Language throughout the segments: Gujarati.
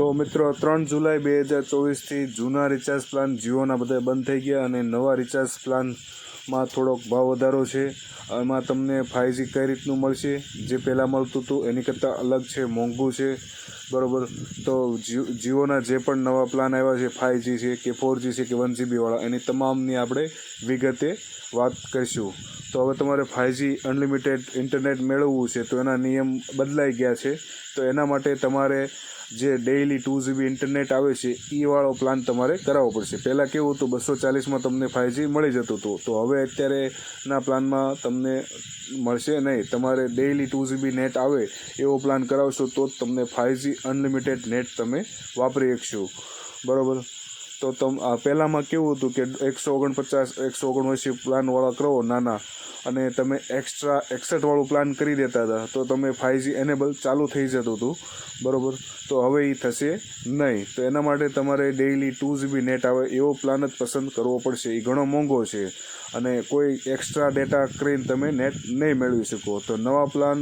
તો મિત્રો, ત્રણ જુલાઈ બે હજાર ચોવીસથી જૂના રિચાર્જ પ્લાન જીઓના બધા બંધ થઈ ગયા અને નવા રિચાર્જ પ્લાનમાં થોડોક ભાવ વધારો છે. એમાં તમને ફાઇવજી કઈ રીતનું મળશે, જે પહેલાં મળતું હતું એની કરતાં અલગ છે, મોંઘું છે. બરાબર? તો જીઓ, જીઓના જે પણ નવા પ્લાન આવ્યા છે ફાઇવજી છે કે ફોરજી છે કે વન જીબીવાળા એની તમામની આપણે વિગતે વાત કરીશું. તો હવે તમારે ફાઇવજી અનલિમિટેડ ઇન્ટરનેટ મેળવવું છે, તો એના નિયમ બદલાઈ ગયા છે. તો એના માટે તમારે જે ડેઇલી ટુ જીબી ઇન્ટરનેટ આવે છે એ વાળો પ્લાન તમારે કરાવવો પડશે. પહેલાં કેવું હતું, બસો ચાલીસમાં તમને ફાઇવજી મળી જતું હતું. તો હવે અત્યારે ના પ્લાનમાં તમને મળશે નહીં. તમારે ડેઇલી ટુ જીબી નેટ આવે એવો પ્લાન કરાવશો તો જ તમને ફાઇવજી અનલિમિટેડ નેટ તમે વાપરી શકશો. બરાબર? તો તમ પહેલાંમાં કેવું હતું કે એકસો ઓગણપચાસ, એકસો ઓગણએંસી પ્લાનવાળા કરો, નાના, અને તમે એક્સ્ટ્રા એકસઠવાળું પ્લાન કરી દેતા હતા. તો તમે ફાઇવજી એનેબલ ચાલુ થઈ જતું હતું. બરાબર? તો હવે એ થશે નહીં. તો એના માટે તમારે ડેઇલી ટુ જીબી નેટ આવે, એવો પ્લાન જ પસંદ કરવો પડશે. એ ઘણો મોંઘો છે. અને કોઈ એક્સ્ટ્રા ડેટા કરીને તમે નેટ નહીં મેળવી શકો. તો નવા પ્લાન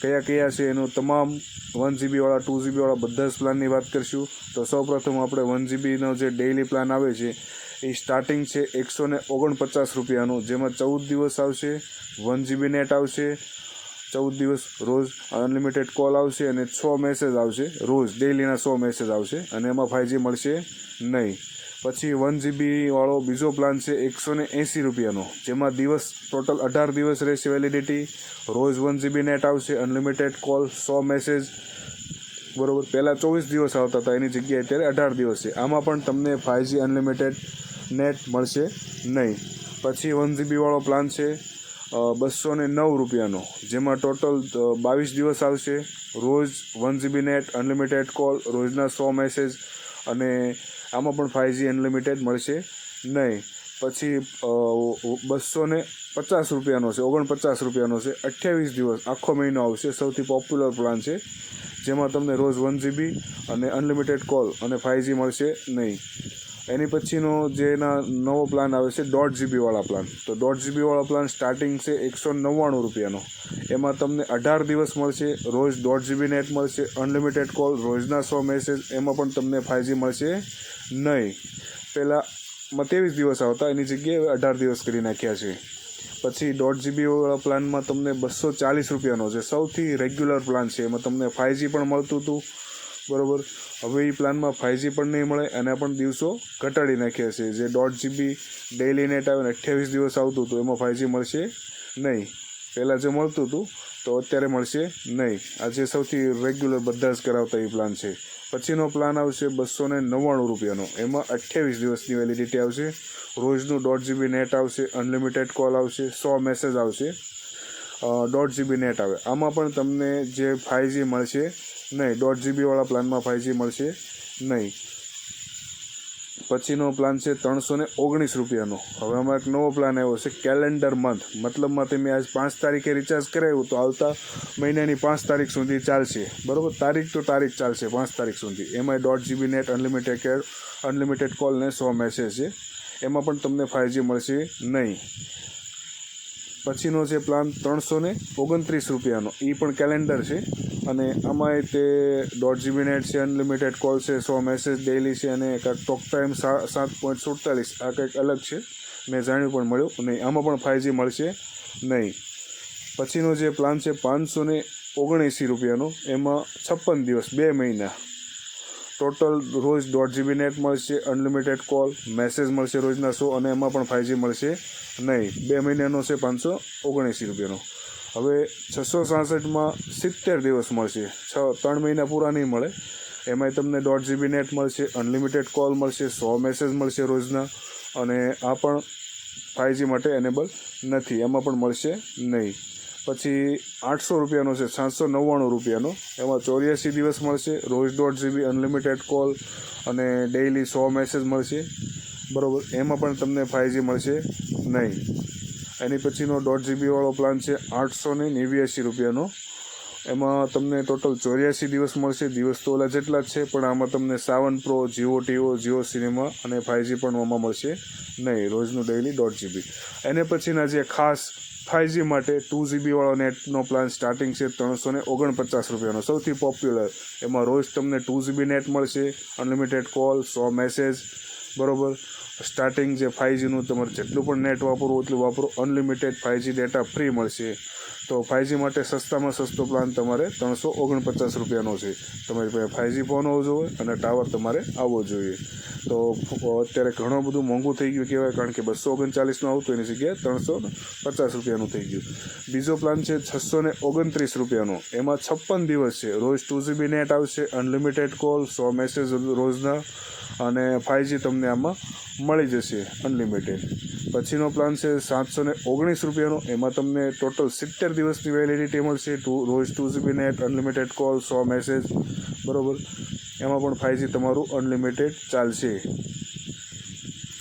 કયા કયા છે એનું તમામ વન જીબીવાળા ટુ જીબીવાળા બધા જ પ્લાનની વાત કરીશું. તો સૌપ્રથમ આપણે વન જીબીનો જે ડેઇલી પ્લાન આવે છે, એ સ્ટાર્ટિંગ છે એકસો ને ઓગણપચાસ રૂપિયાનું. જેમાં ચૌદ દિવસ આવશે વન જીબી નેટ આવશે, ચૌદ દિવસ રોજ અનલિમિટેડ કોલ આવશે અને છ મેસેજ આવશે રોજ. ડેઇલીના સો મેસેજ આવશે અને એમાં ફાઇવજી મળશે નહીં. પછી વન જીબીવાળો બીજો પ્લાન છે એકસો ને એંસી રૂપિયાનો, જેમાં દિવસ ટોટલ અઢાર દિવસ રહેશે વેલિડિટી રોજ વન જીબી નેટ આવશે અનલિમિટેડ કોલ સો મેસેજ બરોબર, પહેલાં ચોવીસ દિવસ આવતા હતા, એની જગ્યાએ અત્યારે અઢાર દિવસ છે. આમાં પણ તમને ફાઇવજી અનલિમિટેડ નેટ મળશે નહીં. પછી વન જીબીવાળો પ્લાન છે બસો ને નવ રૂપિયાનો, જેમાં ટોટલ બાવીસ દિવસ આવશે. રોજ one GB net unlimited call રોજના સો મેસેજ અને આમાં પણ ફાઇવજી અનલિમિટેડ મળશે નહીં. પછી બસો ને પચાસ રૂપિયાનો છે, ઓગણપચાસ રૂપિયાનો છે, અઠ્યાવીસ દિવસ, આખો મહિનો આવશે. સૌથી પોપ્યુલર પ્લાન છે, જેમાં તમને રોજ વન જીબી અને અનલિમિટેડ કોલ અને ફાઇવજી મળશે નહીં. એની પછીનો જેના નવો પ્લાન આવે છે, દોઢ જીબીવાળા પ્લાન તો દોઢ જીબીવાળા પ્લાન સ્ટાર્ટિંગ છે એકસો નવ્વાણું રૂપિયાનો. એમાં તમને અઢાર દિવસ મળશે, રોજ દોઢ જીબી નેટ મળશે અનલિમિટેડ કોલ રોજના સો મેસેજ એમાં પણ તમને ફાઇવજી મળશે નહીં. પહેલાં ત્રેવીસ દિવસ આવતા, એની જગ્યાએ અઢાર દિવસ કરી નાખ્યા છે. પછી દોઢ જીબીવાળા પ્લાનમાં તમને બસો ચાલીસ રૂપિયાનો છે. સૌથી રેગ્યુલર પ્લાન છે. એમાં તમને ફાઇવજી પણ મળતું હતું. બરાબર? હવે એ પ્લાનમાં ફાઇવજી પણ નહીં મળે, એના પણ દિવસો ઘટાડી નાખ્યા છે. જે દોઢ જીબી ડેઇલી નેટ આવે ને અઠ્યાવીસ દિવસ આવતું હતું, એમાં ફાઇવજી મળશે નહીં. પહેલાં જે મળતું હતું, તો અત્યારે મળશે નહીં. આ જે સૌથી રેગ્યુલર બધા જ કરાવતા એ પ્લાન છે. પછીનો પ્લાન આવશે બસો ને નવ્વાણું રૂપિયાનો. એમાં અઠ્યાવીસ દિવસની વેલિડિટી આવશે. રોજનું દોઢ જીબી નેટ આવશે અનલિમિટેડ કોલ આવશે, સો મેસેજ આવશે. દોઢ જીબી નેટ આવે. આમાં પણ તમને જે ફાઇવજી મળશે, નહીં, દોઢ જીબીવાળા પ્લાનમાં ફાઇવજી મળશે, નહીં. પછીનો પ્લાન છે ત્રણસો ને ઓગણીસ રૂપિયાનો. હવે અમારે એક નવો પ્લાન આવ્યો છે કેલેન્ડર મંથ મતલબમાં તમે આજ પાંચ તારીખે રિચાર્જ કરાવ્યું તો આવતા મહિનાની પાંચ તારીખ સુધી ચાલશે. બરાબર? તારીખ તો તારીખ ચાલશે, પાંચ તારીખ સુધી. એમાં. દોઢ GB net unlimited unlimited call ને સો મેસેજ છે. એમાં પણ તમને ફાઇવજી મળશે નહીં. પછીનો છે પ્લાન ત્રણસો ને ઓગણત્રીસ રૂપિયાનો એ પણ કેલેન્ડર છે. અને આમાંય તે. દોઢ જીબી નેટ છે અનલિમિટેડ કોલ છે, સો મેસેજ ડેઇલી છે અને કાંઈક ટોક ટાઈમ સાત પોઈન્ટ સુડતાલીસ, આ કંઈક અલગ છે. મેં જાણ્યું પણ મળ્યું નહીં, આમાં પણ ફાઇવજી મળશે નહીં. પછીનો જે પ્લાન છે, પાંચસો ને ઓગણએંસી રૂપિયાનો, એમાં છપ્પન દિવસ, બે મહિના. ટોટલ રોજ દોઢ જીબી નેટ મળશે અનલિમિટેડ કોલ મેસેજ મળશે રોજના સો અને એમાં પણ ફાઇવજી મળશે નહીં. બે મહિનાનો છે પાંચસો ઓગણએંસી રૂપિયાનો. હવે છસો સાસઠમાં સિત્તેર દિવસ મળશે. છ, ત્રણ મહિના પૂરા નહીં મળે. એમાંય તમને દોઢ જીબી નેટ મળશે અનલિમિટેડ કોલ મળશે, સો મેસેજ મળશે રોજના અને આ પણ ફાઇવજી માટે એનેબલ નથી. એમાં પણ મળશે નહીં. પછી આઠસો રૂપિયાનો છે, સાતસો નવ્વાણું રૂપિયાનો. એમાં ચોર્યાસી દિવસ મળશે, રોજ દોઢ જીબી અનલિમિટેડ કોલ અને ડેઇલી સો મેસેજ મળશે. બરાબર, એમાં પણ તમને ફાઇવજી મળશે નહીં. એની પછીનો દોઢ જીબીવાળો પ્લાન છે આઠસો ને નેવ્યાસી રૂપિયાનો. એમાં તમને ટોટલ ચોર્યાસી દિવસ મળશે, દિવસ તો ઓલા જેટલા જ છે, પણ આમાં તમને સાવન પ્રો જીઓ ટીઓ જીઓ સિનેમા અને ફાઇવજી પણ આમાં મળશે નહીં, રોજનું ડેઇલી દોઢ જીબી એને પછીના જે ખાસ ફાઇવજી માટે ટુ જીબીવાળો નેટનો પ્લાન સ્ટાર્ટિંગ છે ત્રણસો ને ઓગણપચાસ રૂપિયાનો. સૌથી પોપ્યુલર એમાં રોજ તમને ટુ જીબી નેટ મળશે અનલિમિટેડ કોલ સો મેસેજ બરોબર? સ્ટાર્ટિંગ જે ફાઇવજીનું તમારે જેટલું પણ નેટ વાપરવું એટલું વાપરો. અનલિમિટેડ ફાઇવજી ડેટા ફ્રી મળશે. તો ફાઇવજી માટે સસ્તામાં સસ્તો પ્લાન તમારે ત્રણસો ઓગણપચાસ રૂપિયાનો છે. તમારી પાસે ફાઇવજી ફોન હોવો જોઈએ અને ટાવર તમારે આવવો જોઈએ. તો અત્યારે ઘણું બધું મોંઘું થઈ ગયું કહેવાય, કારણ કે બસો ઓગણચાલીસનું આવતું એની જગ્યાએ ત્રણસો પચાસ રૂપિયાનું થઈ ગયું. બીજો પ્લાન છે છસો ને ઓગણત્રીસ રૂપિયાનો. એમાં છપ્પન દિવસ છે. રોજ ટુ જીબી નેટ આવશે અનલિમિટેડ કોલ સો મેસેજ રોજના અને ફાઇવજી તમને આમાં મળી જશે અનલિમિટેડ પછીનો પ્લાન છે સાતસો ને ઓગણીસ રૂપિયાનો. એમાં તમને ટોટલ સિત્તેર દિવસની વેલિડિટી મળશે ટુ, રોજ two GB net unlimited call સો મેસેજ બરાબર? એમાં પણ ફાઇવજી તમારું અનલિમિટેડ ચાલશે.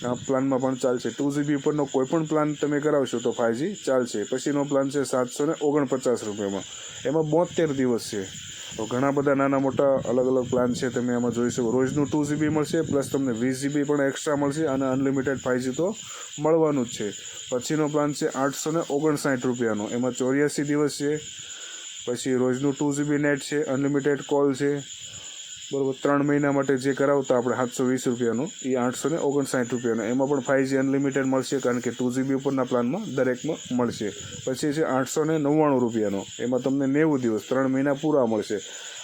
આ પ્લાનમાં પણ ચાલશે. ટુ જીબી ઉપરનો કોઈ પણ પ્લાન તમે કરાવશો તો ફાઇવજી ચાલશે. પછીનો પ્લાન છે સાતસો ને ઓગણપચાસ રૂપિયામાં. એમાં બોતેર દિવસ છે. તો ઘણા બધા નાના મોટા અલગ અલગ પ્લાન છે તમે એમાં જોઈ શકો. રોજનું ટુ જીબી મળશે પ્લસ તમને વીસ જીબી પણ એક્સ્ટ્રા મળશે અને અનલિમિટેડ ફાઇવજી તો મળવાનું જ છે. પછીનો પ્લાન છે આઠસો ને ઓગણસાઠ રૂપિયાનો. એમાં ચોર્યાસી દિવસ છે, પછી રોજનું ટુ જીબી નેટ છે અનલિમિટેડ કોલ છે બરોબર, ત્રણ મહિના માટે જે કરાવતા આપણે સાતસો વીસ રૂપિયાનું, એ આઠસો ને ઓગણસાઠ રૂપિયાનું. એમાં પણ ફાઇવજી અનલિમિટેડ મળશે કારણ કે ટુ જીબી ઉપરના પ્લાનમાં દરેકમાં મળશે. પછી છે આઠસો ને નવ્વાણું રૂપિયાનો. એમાં તમને નેવું દિવસ, ત્રણ મહિના પૂરા મળશે.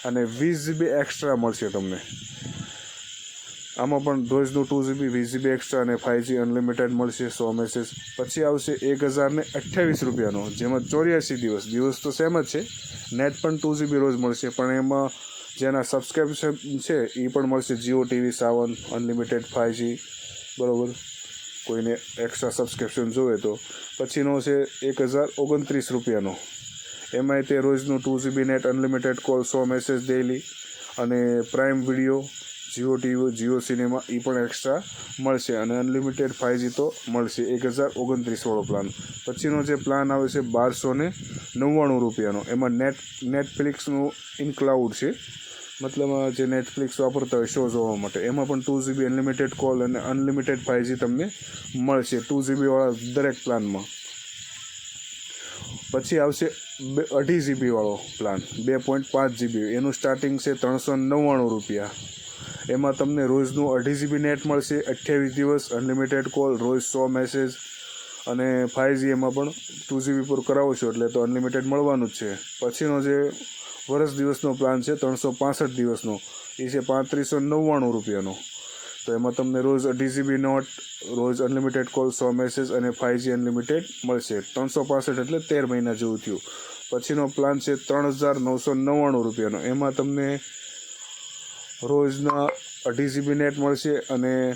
અને વીસ જીબી એક્સ્ટ્રા મળશે તમને. આમાં પણ રોજનું ટુ જીબી વીસ જીબી એક્સ્ટ્રા અને ફાઇવજી અનલિમિટેડ મળશે, સો મેસેજ પછી આવશે એક હજાર ને અઠ્યાવીસ રૂપિયાનો, જેમાં ચોર્યાસી દિવસ. દિવસ તો સેમ જ છે. નેટ પણ ટુ જીબી રોજ મળશે, પણ એમાં જેના સબસ્ક્રિપ્શન છે, એ પણ મળશે. Jio TV Saavn unlimited five G બરાબર? કોઈને એક્સ્ટ્રા સબસ્ક્રિપ્શન જોવે તો. પછીનો છે એક હજાર ઓગણત્રીસ રૂપિયાનો. એમાંય તે રોજનું two GB net unlimited call સો મેસેજ ડેઇલી અને Prime Video Jio TV, Jio cinema એ પણ એક્સ્ટ્રા મળશે અને અનલિમિટેડ ફાઇવજી તો મળશે. એક હજાર ઓગણત્રીસવાળો પ્લાન પછીનો જે પ્લાન આવે છે બારસો ને નવ્વાણું રૂપિયાનો. એમાં નેટ નેટફ્લિક્સનું ઇનક્લાઉડ છે. મતલબ જે નેટફ્લિક્સ વાપરતા હોય શો જોવા માટે. એમાં પણ ટુ જીબી અનલિમિટેડ કોલ અને અનલિમિટેડ ફાઇવજી તમને મળશે. ટુ જીબીવાળા દરેક પ્લાનમાં પછી આવશે બે, અઢી જીબીવાળો પ્લાન બે પોઈન્ટ પાંચ જીબી એનું સ્ટાર્ટિંગ છે ત્રણસો નવ્વાણું રૂપિયા. એમાં તમને રોજનું અઢી જીબી નેટ મળશે, અઠ્યાવીસ દિવસ અનલિમિટેડ કોલ રોજ સો મેસેજ અને ફાઇવજી એમાં પણ ટુ જીબી પર કરાવો છો એટલે તો અનલિમિટેડ મળવાનું જ છે. પછીનો જે વર્ષ દિવસનો પ્લાન છે, ત્રણસો પાસઠ દિવસનો, એ છે પાંત્રીસો નવ્વાણું રૂપિયાનો. તો એમાં તમને રોજ અઢી જીબી નોટ રોજ અનલિમિટેડ કોલ સો મેસેજ અને ફાઇવજી અનલિમિટેડ મળશે. ત્રણસો પાસઠ એટલે તેર મહિના જેવું થયું. પછીનો પ્લાન છે ત્રણ હજાર નવસો નવ્વાણું રૂપિયાનો. એમાં તમને રોજના અઢી જીબી નેટ મળશે અને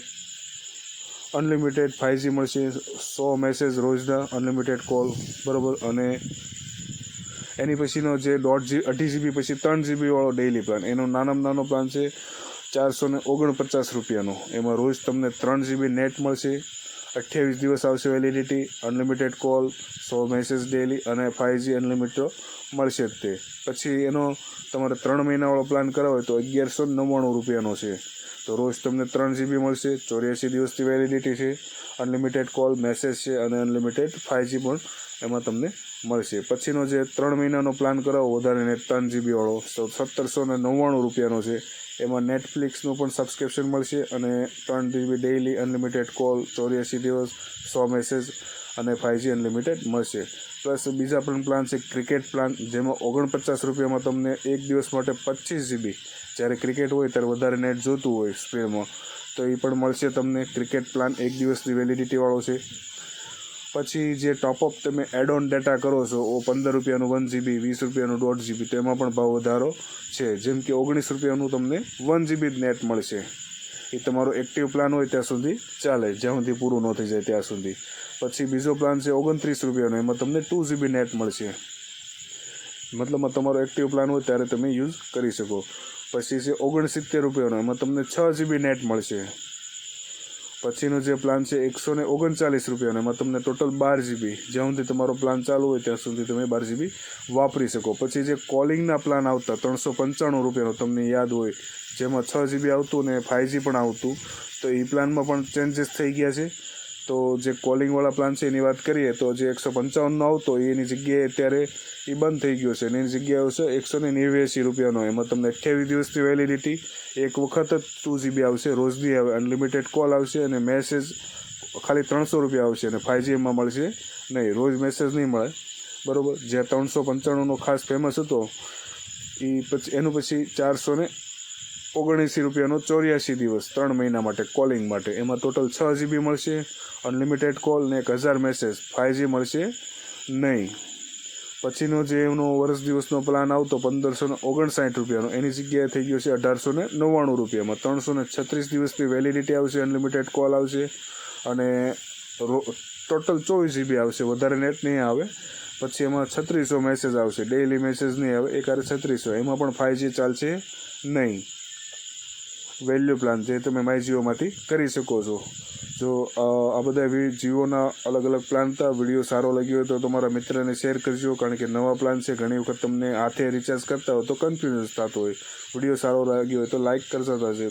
અનલિમિટેડ ફાઇવજી મળશે. સો મેસેજ રોજના અનલિમિટેડ કોલ બરાબર? અને એની પછીનો જે દોઢ જી અઢી જીબી પછી ત્રણ જીબી વાળો ડેઇલી પ્લાન એનો નાનામાં નાનો પ્લાન છે ચારસો ઓગણપચાસ રૂપિયાનો. એમાં રોજ તમને ત્રણ જીબી નેટ મળશે. અઠ્યાવીસ દિવસ આવશે વેલિડિટી અનલિમિટેડ કોલ સો મેસેજ ડેલી અને ફાઇવજી અનલિમિટેડ મળશે જ તે. પછી એનો તમારે ત્રણ મહિનાવાળો પ્લાન કરાવો હોય તો અગિયારસો નવ્વાણું રૂપિયાનો છે. તો રોજ તમને ત્રણ જીબી મળશે, ચોર્યાસી દિવસથી વેલિડિટી છે અનલિમિટેડ કોલ મેસેજ છે અને અનલિમિટેડ ફાઇવજી પણ એમાં તમને મળશે. પછીનો જે ત્રણ મહિનાનો પ્લાન કરાવો, વધારે નેટ ત્રણ જીબીવાળો તો સત્તરસો ને નવ્વાણું રૂપિયાનો છે. એમાં નેટફ્લિક્સનું પણ સબસ્ક્રિપ્શન મળશે અને ત્રણ જીબી ડેઇલી અનલિમિટેડ કોલ ચોર્યાસી દિવસ, સો મેસેજ અને ફાઇવજી અનલિમિટેડ મળશે. પ્લસ બીજા પણ પ્લાન છે ક્રિકેટ પ્લાન જેમાં ઓગણપચાસ રૂપિયામાં તમને એક દિવસ માટે પચીસ જીબી જ્યારે ક્રિકેટ હોય ત્યારે વધારે નેટ જોતું હોય સ્પીડમાં તો એ પણ મળશે તમને. ક્રિકેટ પ્લાન એક દિવસની વેલિડિટીવાળો છે. પછી જે ટોપઅપ તમે એડ ઓન ડેટા કરો છો, ઓ પંદર રૂપિયાનું વન જીબી વીસ રૂપિયાનું દોઢ જીબી તેમાં પણ ભાવ વધારો છે. જેમ કે ઓગણીસ રૂપિયાનું તમને વન જીબી નેટ મળશે. એ તમારો એક્ટિવ પ્લાન હોય ત્યાં સુધી ચાલે, જ્યાં સુધી પૂરું ન થઈ જાય ત્યાં સુધી. પછી બીજો પ્લાન છે ઓગણત્રીસ રૂપિયાનો, એમાં તમને ટુ જીબી નેટ મળશે. મતલબમાં તમારો એક્ટિવ પ્લાન હોય ત્યારે તમે યુઝ કરી શકો. પછી છે ઓગણસિત્તેર રૂપિયાનો, એમાં તમને છ જીબી નેટ મળશે. પછીનો જે પ્લાન છે એકસો ને ઓગણચાલીસ રૂપિયાનો, એમાં તમને ટોટલ બાર જીબી જ્યાં સુધી તમારો પ્લાન ચાલુ હોય, ત્યાં સુધી તમે બાર જીબી વાપરી શકો. પછી જે કોલિંગના પ્લાન આવતા, ત્રણસો પંચાણું રૂપિયાનો તમને યાદ હોય, જેમાં છ જીબી આવતું ને ફાઇવજી પણ આવતું, તો એ પ્લાનમાં પણ ચેન્જીસ થઈ ગયા છે. તો જે કોલિંગવાળા પ્લાન છે એની વાત કરીએ તો જે એકસો પંચાવનનો આવતો એની જગ્યાએ અત્યારે એ બંધ થઈ ગયો છે. અને એની જગ્યાએ આવશે એકસો ને નેવ્યાસી રૂપિયાનો. એમાં તમને અઠ્યાવીસ દિવસની વેલિડિટી એક વખત જ ટુ જીબી આવશે, રોજની આવે અનલિમિટેડ કોલ આવશે અને મેસેજ ખાલી ત્રણસો રૂપિયા આવશે અને ફાઇવજી એમાં મળશે નહીં. રોજ મેસેજ નહીં મળે. બરાબર? જે ત્રણસો પંચાણુંનો ખાસ ફેમસ હતો એ પછી, એનું પછી ચારસો ને ઓગણએંસી રૂપિયાનો ચોર્યાસી દિવસ, ત્રણ મહિના માટે કોલિંગ માટે. એમાં ટોટલ છ જીબી મળશે અનલિમિટેડ કોલ ને એક હજાર મેસેજ ફાઇવજી મળશે નહીં. પછીનો જે એમનો વર્ષ દિવસનો પ્લાન આવતો પંદરસો ને ઓગણસાઠ રૂપિયાનો, એની જગ્યાએ થઈ ગયો છે અઢારસો ને નવ્વાણું રૂપિયામાં. ત્રણસો ને છત્રીસ દિવસની વેલિડિટી આવશે અનલિમિટેડ કોલ આવશે અને ટોટલ ચોવીસ જીબી આવશે. વધારે નેટ નહીં આવે. પછી એમાં છત્રીસો મેસેજ આવશે. ડેઇલી મેસેજ નહીં આવે. એકારે છત્રીસો. એમાં પણ ફાઇવજી ચાલશે નહીં. વેલ્યુ પ્લાન જે તમે માય જીઓમાંથી કરી શકો છો. જો આ બધા જીઓના અલગ અલગ પ્લાન હતા વીડિયો સારો લાગ્યો હોય તો તમારા મિત્રને શેર કરજો, કારણ કે નવા પ્લાન છે, ઘણી વખત તમને હાથે રિચાર્જ કરતા હોય તો કન્ફ્યુઝ થતો હોય. વીડિયો સારો લાગ્યો હોય તો લાઇક કરતા થશે